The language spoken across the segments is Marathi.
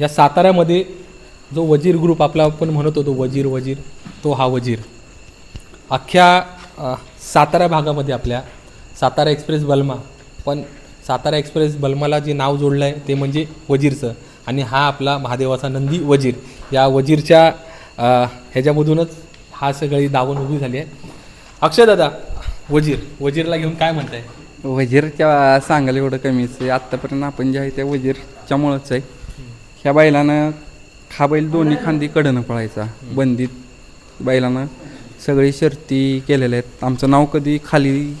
या साताऱ्यामध्ये जो वजीर ग्रुप आपला आपण म्हणत होतो वजीर वजीर तो हा वजीर. अख्ख्या सातारा भागामध्ये आपल्या सातारा एक्सप्रेस बल्मा. पण सातारा एक्सप्रेस बल्माला जे नाव जोडलं आहे ते म्हणजे वजीरचं. आणि हा आपला महादेवाचा नंदी वजीर. या वजीरच्या ह्याच्यामधूनच हा सगळी दावण उभी झाली आहे. अक्षय दादा वजीर. वजीरला घेऊन काय म्हणताय? वजीरच्या सांगायला एवढं कमीच आहे. आत्तापर्यंत आपण जे आहे त्या वजीरच्यामुळंच आहे. ह्या बैलानं हा बैल दोन्ही खांदी कडनं पळायचा. बंदीत बैलानं सगळी शर्ती केलेल्या आहेत. आमचं नाव कधी खाली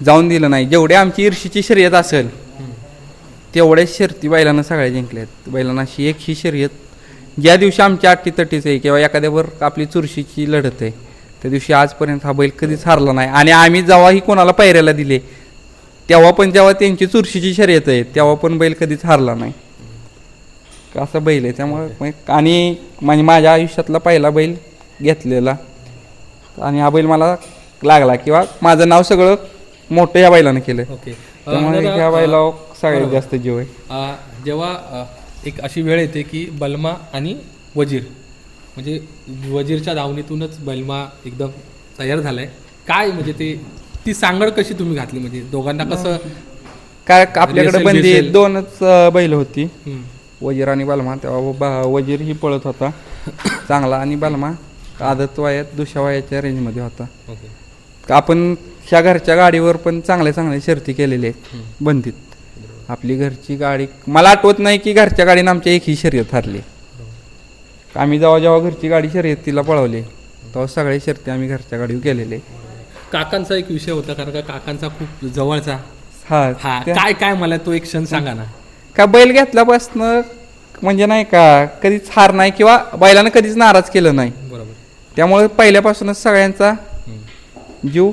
जाऊन दिलं नाही. जेवढे आमची ईर्षीची शर्यत असेल तेवढ्याच शर्ती बैलानं सगळ्या जिंकल्या आहेत. बैलांना अशी एक ही शर्यत ज्या दिवशी आमची आठी आहे किंवा एखाद्यावर आपली चुरशीची लढत आहे त्या दिवशी आजपर्यंत हा बैल कधीच हारला नाही. आणि आम्ही जेव्हाही कोणाला पायऱ्याला दिले तेव्हा पण जेव्हा त्यांची चुरशीची शर्यत आहे तेव्हा पण बैल कधीच हारला नाही. असा बैल आहे त्यामुळे आणि म्हणजे माझ्या आयुष्यातला पहिला बैल घेतलेला. आणि हा बैल मला लागला किंवा माझं नाव सगळं मोठं या बैलानं केलं ओके. त्यामुळे ह्या बैलावर सगळ्यात. जास्त जीव आहे. जेव्हा एक अशी वेळ येते की बलमा आणि वजीर म्हणजे वजीरच्या धावणीतूनच बलमा एकदम तयार झालाय. काय म्हणजे ते ती सांगड कशी तुम्ही घातली? म्हणजे दोघांना कसं काय आपल्याकडे रेसेल, बंदी बेसेल. दोनच अं, बैल होती. हम्म, वजीर आणि बालमा. तेव्हा बा- वजीर ही पळत होता. चांगला आणि बालमा. आदत वयात दुसऱ्या वयाच्या रेंजमध्ये होता. ओके. आपण ह्या घरच्या गाडीवर पण चांगल्या चांगल्या शर्ती केलेल्या आहेत बंदीत. आपली घरची गाडी मला आठवत नाही की घरच्या गाडीनं आमच्या एक ही शर्यत हरली. आम्ही जेव्हा जेव्हा घरची गाडी शर्यतीला पळवली तेव्हा सगळ्या शर्ती आम्ही घरच्या गाडीवर केलेले. काकांचा एक विषय होता कारण का काकांचा खूप जवळचा. हा हा त्या- काय काय मला तो एक क्षण सांगा ना. का बैल घेतल्यापासनं म्हणजे नाही का कधीच हार नाही किंवा बैलानं कधीच नाराज केलं नाही. बरोबर. त्यामुळे पहिल्यापासूनच सगळ्यांचा हम्म. जीव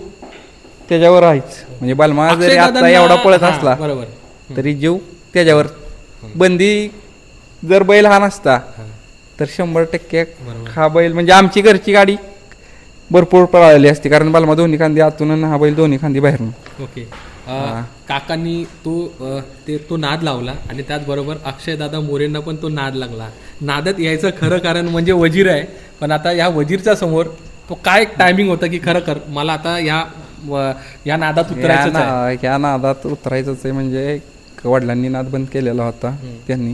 त्याच्यावर राहायच म्हणजे बलमा जरी आता एवढा पळत हा, असला बरोबर. तरी जीव त्याच्यावर. बंदी जर बैल हा नसता तर शंभर टक्के बरोबर. हा बैल म्हणजे आमची घरची गाडी. भरपूर पळालेली असते. कारण बलमा दोन्ही खांदी आतून आणि हा बैल दोन्ही खांदी बाहेरून. ओके. अ, काकांनी तो अ, ते तो नाद लावला आणि त्याचबरोबर अक्षयदादा मोरेंना पण तो नाद लागला. नादात यायचं खरं कारण म्हणजे वजीर आहे. पण आता या वजीरच्या समोर तो काय टायमिंग होता की खरं कर मला आता या व- या नादात या उतरायचं ना ह्या नादात उतरायचंच आहे म्हणजे वडिलांनी नाद बंद केलेला होता त्यांनी.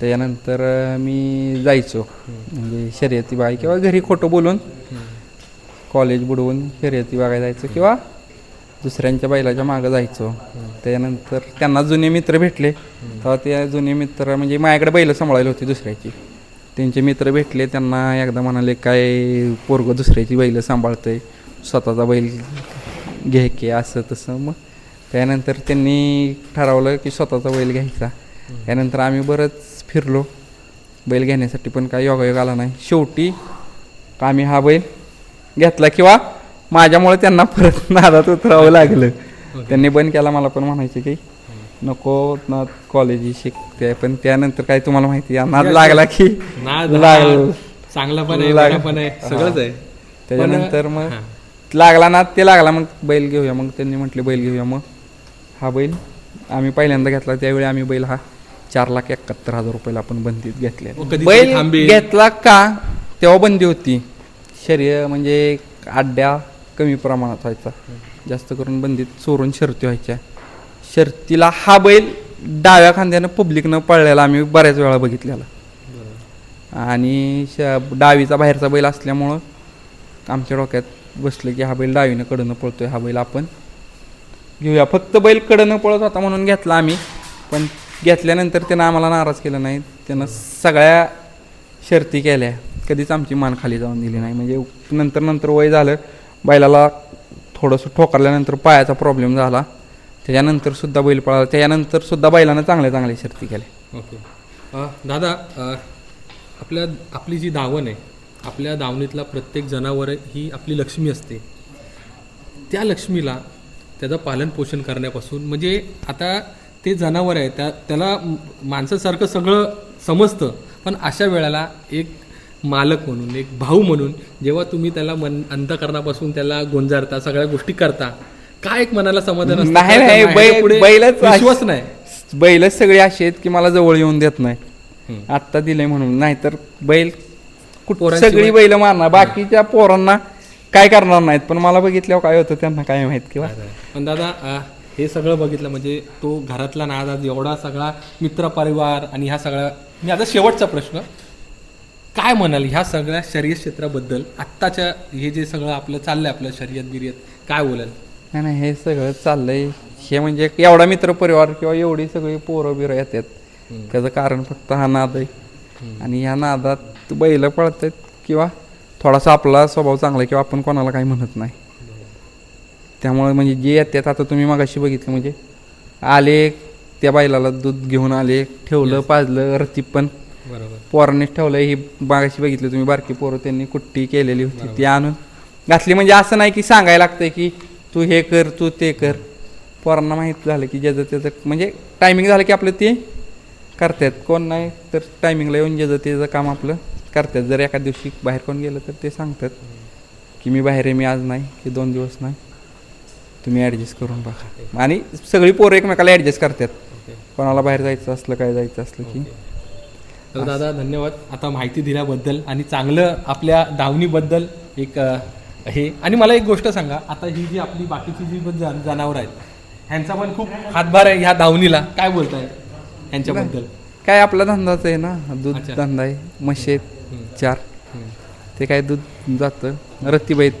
त्याच्यानंतर अं, मी जायचो. म्हणजे शर्यती बाय किंवा घरी खोटं बोलून कॉलेज बुडवून शर्यती बघायला जायचो किंवा दुसऱ्यांच्या बैलाच्या मागं जायचो. त्यानंतर त्यांना जुने मित्र भेटले. तेव्हा ते जुने मित्र म्हणजे माझ्याकडे बैल सांभाळायला होती दुसऱ्याची. त्यांचे मित्र भेटले त्यांना एकदा म्हणाले काय पोरग दुसऱ्याची बैल सांभाळतंय? स्वतःचा बैल घे की असं तसं. मग त्यानंतर त्यांनी ठरवलं की स्वतःचा बैल घ्यायचा. त्यानंतर आम्ही बरंच फिरलो. बैल घेण्यासाठी पण काही योगायोग आला नाही. शेवटी आम्ही हा बैल घेतला किंवा माझ्यामुळे त्यांना परत नादात उतरावं लागलं. त्यांनी बंद केला मला पण म्हणायचे की नको ना कॉलेज शिकते. पण त्यानंतर काय तुम्हाला माहिती आहे, नाद लागला की नाद लागलं. चांगला पण आहे पण आहे. सगळंच आहे. त्याच्यानंतर मग. लागला ना ते लागला. मग बैल घेऊया. मग त्यांनी म्हटले बैल घेऊया. मग हा बैल आम्ही पहिल्यांदा घेतला. त्यावेळी आम्ही बैल हा चार लाख एकाहत्तर हजार रुपयाला आपण बंदीत घेतले बैल. घेतला का तेव्हा बंदी होती. शर्य म्हणजे अड्ड्या कमी प्रमाणात व्हायचा. जास्त करून बंदीत चोरून शर्ती व्हायच्या. शर्तीला हा बैल डाव्या खांद्यानं पब्लिकनं पळलेला आम्ही बऱ्याच वेळा बघितलेला. आणि श डावीचा बाहेरचा बैल असल्यामुळं आमच्या डोक्यात बसलं की हा बैल डावीनं कडनं पळतोय हा बैल आपण घेऊया. फक्त बैल कडनं पळत होता म्हणून घेतला आम्ही पण घेतल्यानंतर त्यानं आम्हाला नाराज केलं नाही. त्यानं सगळ्या शर्ती केल्या. कधीच आमची मान खाली जाऊन दिली नाही. म्हणजे नंतर नंतर वय झालं बैलाला थोडंसं ठोकरल्यानंतर पायाचा प्रॉब्लेम झाला. त्याच्यानंतर सुद्धा बैल पळाला. त्याच्यानंतर सुद्धा बैलानं चांगल्या चांगल्या शर्ती केल्या ओके. दादा आपल्या आपली जी दावण आहे आपल्या दावणीतला प्रत्येक जनावर ही आपली लक्ष्मी असते. त्या लक्ष्मीला त्याचं पालनपोषण करण्यापासून म्हणजे आता ते जनावर आहे त्या त्याला माणसासारखं सगळं समजतं पण अशा वेळेला एक मालक म्हणून एक भाऊ म्हणून जेव्हा तुम्ही त्याला मन अंतकरणापासून त्याला गोंजारता सगळ्या गोष्टी करता काय एक मनाला समाधान असतं? नाही नाही? बैल बैलच विश्वास अशी- नाही. बैलच सगळे असे आहेत की मला जवळ येऊन देत नाही. हम्म. आत्ता दिलंय म्हणून. नाहीतर बैल कुठ पोरांशिवाय- सगळी बैल मारणार. बाकीच्या पोरांना काय करणार नाहीत. पण मला बघितल्यावर काय होतं त्यांना काय माहीत किंवा पण दादा हे सगळं बघितलं म्हणजे तो घरातला नाद आज एवढा सगळा मित्रपरिवार आणि ह्या सगळ्या मी आता शेवटचा प्रश्न. काय म्हणाल ह्या सगळ्या शर्यत क्षेत्राबद्दल? आत्ताच्या हे जे सगळं आपलं चाललंय आपलं शर्यत बिर्यत काय बोलाल? नाही नाही हे सगळं चाललंय. हे म्हणजे एवढा मित्र परिवार किंवा एवढी सगळी पोरं बिरं येतात. त्याचं कारण फक्त हा नाद आहे. आणि ह्या नादात बैल पळतात किंवा थोडासा आपला स्वभाव चांगला आहे किंवा आपण कोणाला काही म्हणत नाही. त्यामुळे म्हणजे जे येतात आता तुम्ही मगाशी बघितलं म्हणजे आले त्या बैलाला दूध घेऊन आले ठेवलं पाजलं रतीब पण पोरांनीच ठेवलं ही मागाशी बघितलं तुम्ही बारकी पोरं त्यांनी कुट्टी केलेली होती ती आणून घातली. म्हणजे असं नाही की सांगायला लागतंय की तू हे कर तू ते कर. पोरांना माहीत झालं की ज्याचं त्याचं म्हणजे टायमिंग झालं की आपलं ते करतात. कोण नाही तर टायमिंगला येऊन ज्याचं त्याचं काम आपलं करतात. जर एका दिवशी बाहेर कोण गेलं तर ते सांगतात की मी बाहेर आहे मी आज नाही की दोन दिवस नाही. तुम्ही ॲडजस्ट करून बघा. आणि सगळी पोरं एकमेकाला ॲडजस्ट करतात. कोणाला बाहेर जायचं असलं काय जायचं असलं की. तर दादा धन्यवाद. आता माहिती दिल्याबद्दल आणि चांगलं आपल्या दावणीबद्दल एक हे. आणि मला एक गोष्ट सांगा आता ही जी आपली बाकीची जी पण जन- जनावरं आहेत ह्यांचा पण खूप हातभार आहे ह्या दावणीला. काय बोलताय ह्यांच्याबद्दल? काय आपला धंदाच आहे ना दूध. धंदा आहे म्हशी. चार. ते काय दूध जातं रत्तीबाईत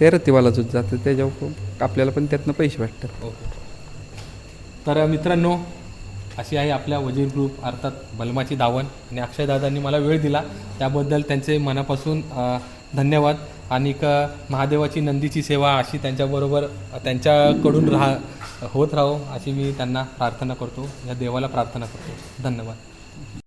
ते रत्तीवाला दूध जातं त्याच्यावर आपल्याला पण त्यातनं पैसे भेटतात. तर मित्रांनो अशी आहे आपल्या वजीर ग्रुप अर्थात बलमाची दावण. आणि अक्षयदादांनी मला वेळ दिला. त्याबद्दल त्यांचे मनापासून धन्यवाद. आणि क महादेवाची नंदीची सेवा अशी त्यांच्याबरोबर त्यांच्याकडून राहा होत राहो अशी मी त्यांना प्रार्थना करतो. या देवाला प्रार्थना करतो. धन्यवाद.